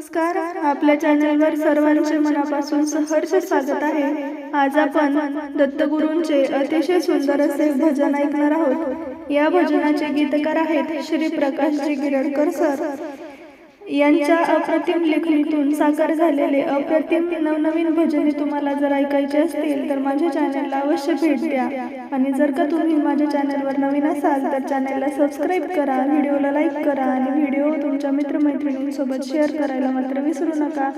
नमस्कार. आपल्या चॅनलवर सर्वांचे मनापासून सहर्ष स्वागत आहे. आज आपण दत्तगुरूंचे अतिशय सुंदर असे भजन ऐकणार आहोत. या भजनाचे गीतकार आहेत श्री प्रकाशजी गिरडकर सर. यांच्या अप्रतिम लेखणीतून साकार झालेले अप्रतिम नवनवीन भजने तुम्हाला जर ऐकायचे असतील तर माझ्या चॅनलला अवश्य भेट द्या. आणि जर का तुम्ही माझ्या चॅनलवर नवीन असाल तर चॅनलला सबस्क्राईब करा व्हिडिओला लाईक करा आणि व्हिडिओ तुमच्या मित्रमैत्रिणींसोबत शेअर करायला मात्र विसरू नका.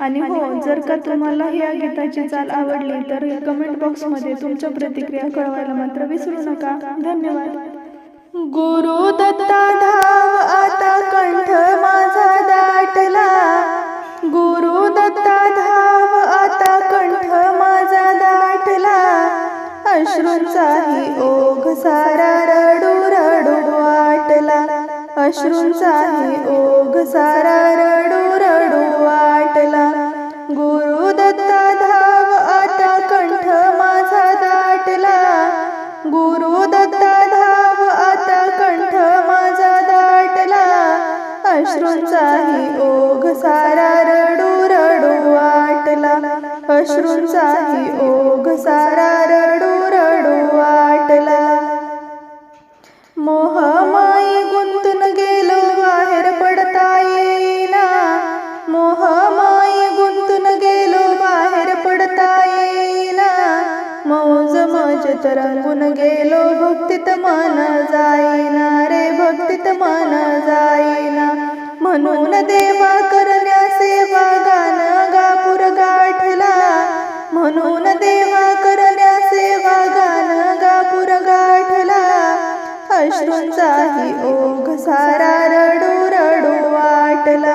आणि हो जर का तुम्हाला या गीताची चाल आवडली तर कमेंट बॉक्समध्ये तुमच्या प्रतिक्रिया कळवायला मात्र विसरू नका. धन्यवाद. गुरु दत्ता धाव आता कंठ माझा दाटला. गुरु दत्ता धाव आता कंठ माझा दाटला. अश्रूंचाही ओघ सारा रडू रडू वाटला. अश्रूंचाही ओघ सारा रडू रडू अश्रूंचाही ओघ सारा रडू रडू वाटला. अश्रूंचाही ओघ सारा रडू रडू वाटला. मोहमाई गुंतून गेलो बाहेर पडता येईना. मोहमाई गुंतून गेलो बाहेर पडता येईना. मौज मज तरंगून गेलो भक्तीत मन जाईना. देवा करण्या सेवा गान गापूर गाठला म्हणून देवा करण्या सेवा गान गापूर गाठला अश्रूंचाही ओघ सारा रडू रडू वाटला.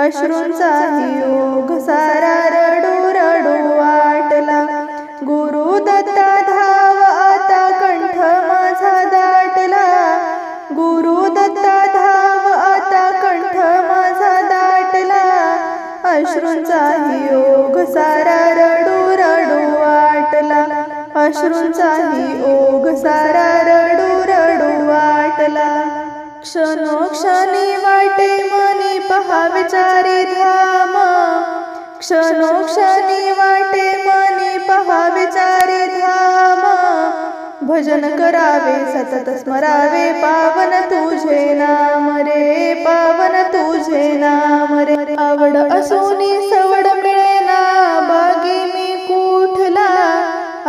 अश्रूंचाही ओघ सारा रडू रडू अश्रूंचा योग सारा रडू रडू वाटला. अश्रूंचा ओघ सारा रडू रडू वाटला. क्षणोक्षणी वाटे मनी पहा विचारी धाम. क्षणोक्षणी वाटे भजन करावे सतत स्मरावे पावन तुझे नाम रे पावन तुझे नाम रे. आवड असोनी सवड मिळेना बागी मी कुठला?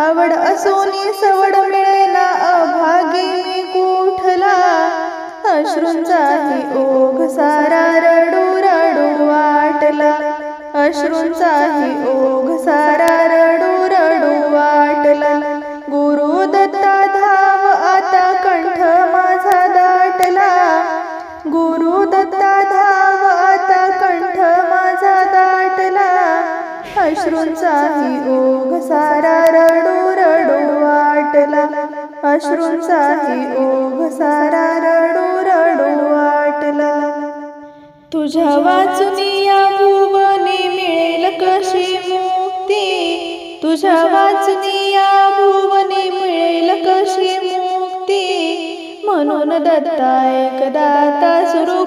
आवड असोनी सवड मिळेना अभागी मी कुठला? अश्रूंचाही ओघ सारा रडू रडू वाटला. अश्रूंचाही ओघ अश्रूंचाही ओघ सारा रडू रडू वाटला. अश्रूंचाही ओघ सारा रडू रडू वाटला. तुझ्या वाचुनी या भुवनी मिळेल कशी मुक्ती? तुझ्या वाचुनी या भुवनी मिळेल कशी मुक्ती? म्हणून दत्ता एकदा सुरू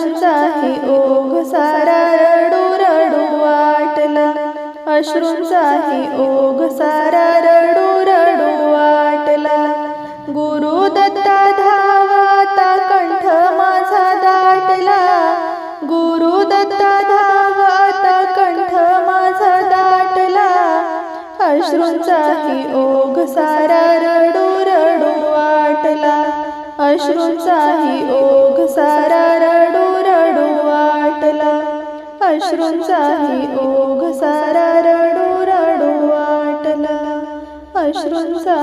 अश्रूंचाही ओघ सारा रडू रडू वाटला. अश्रूंचाही ओघ सारा रडू रडू वाटला. गुरु दत्ता धावाता कंठ माझा दाटला. गुरु दत्ता धावाता कंठ माझा दाटला. अश्रूंचाही ओघ सारा रडू रडू वाटला. अश्रूंचाही ओघ सारा रडू अश्रूंचाही ओघ सारा रडू रडू वाटला. अश्रूंचा